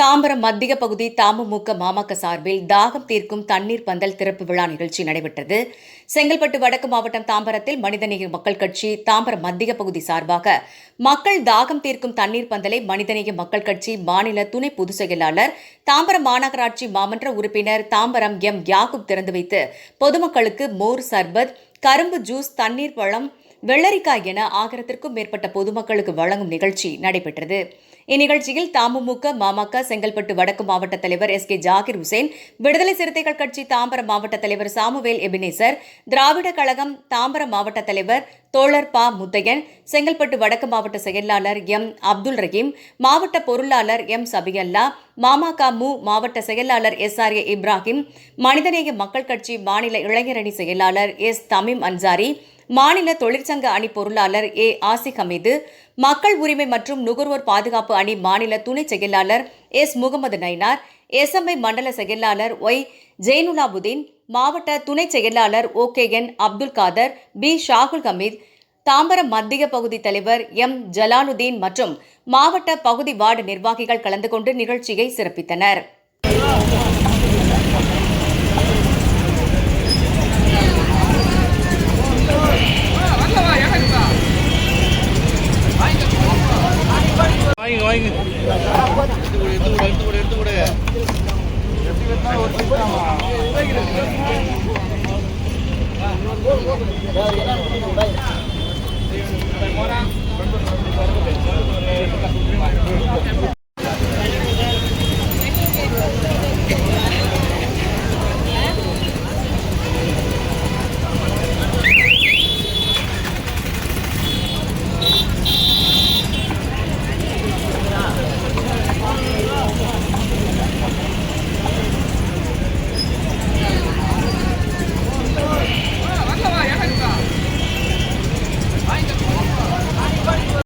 தாம்பரம் மத்திய பகுதி தமுமுக மாமக சார்பில் தாகம் தீர்க்கும் தண்ணீர் பந்தல் திறப்பு விழா நிகழ்ச்சி நடைபெற்றது. செங்கல்பட்டு வடக்கு மாவட்டம் தாம்பரத்தில் மனிதநேய மக்கள் கட்சி தாம்பரம் மத்திய பகுதி சார்பாக மக்கள் தாகம் தீர்க்கும் தண்ணீர் பந்தலை மனிதநேய மக்கள் கட்சி மாநில துணை பொதுச் செயலாளர் தாம்பரம் மாநகராட்சி மாமன்ற உறுப்பினர் தாம்பரம் எம் யாகுப் திறந்து வைத்து பொதுமக்களுக்கு மோர் சர்பத் கரும்பு ஜூஸ் தண்ணீர் பழம் வெள்ளரிக்காய் என ஆகிரத்திற்கும் மேற்பட்ட பொதுமக்களுக்கு வழங்கும் நிகழ்ச்சி நடைபெற்றது. இந்நிகழ்ச்சியில் தமுமுக மாமக செங்கல்பட்டு வடக்கு மாவட்ட தலைவர் எஸ் கே ஜாகிர் ஹுசேன் விடுதலை சிறுத்தைகள் கட்சி தாம்பரம் மாவட்ட தலைவர் சாமுவேல் எபினேசர் திராவிட கழகம் தாம்பரம் மாவட்ட தலைவர் தோழர் பா முத்தையன் செங்கல்பட்டு வடக்கு மாவட்ட செயலாளர் எம் அப்துல் ரஹீம் மாவட்ட பொருளாளர் எம் சபியல்லா மாமக மு மாவட்ட செயலாளர் எஸ் ஆர் ஏ இப்ராஹிம் மனிதநேய மக்கள் கட்சி மாநில இளைஞரணி செயலாளர் எஸ் தமீம் அன்சாரி மாநில தொழிற்சங்க அணி பொருளாளர் ஏ. ஆசிக் ஹமீது மக்கள் உரிமை மற்றும் நுகர்வோர் பாதுகாப்பு அணி மாநில துணை செயலாளர் எஸ். முகமது நைனார் எஸ்எம்ஐ மண்டல செயலாளர் ஒய். ஜெயினுலாபுதீன் மாவட்ட துணை செயலாளர் O. K. N. Abdul Khader P. Shahul Hameed Tambaram மத்திய பகுதி தலைவர் எம். ஜலாலுதீன் மற்றும் மாவட்ட பகுதி வார்டு நிர்வாகிகள் கலந்து கொண்டு நிகழ்ச்சியை சிறப்பித்தனர். வாங்கிங்க வாங்கிங்க. எடுத்து கொடு எடுத்து கொடு எடுத்து கொடு.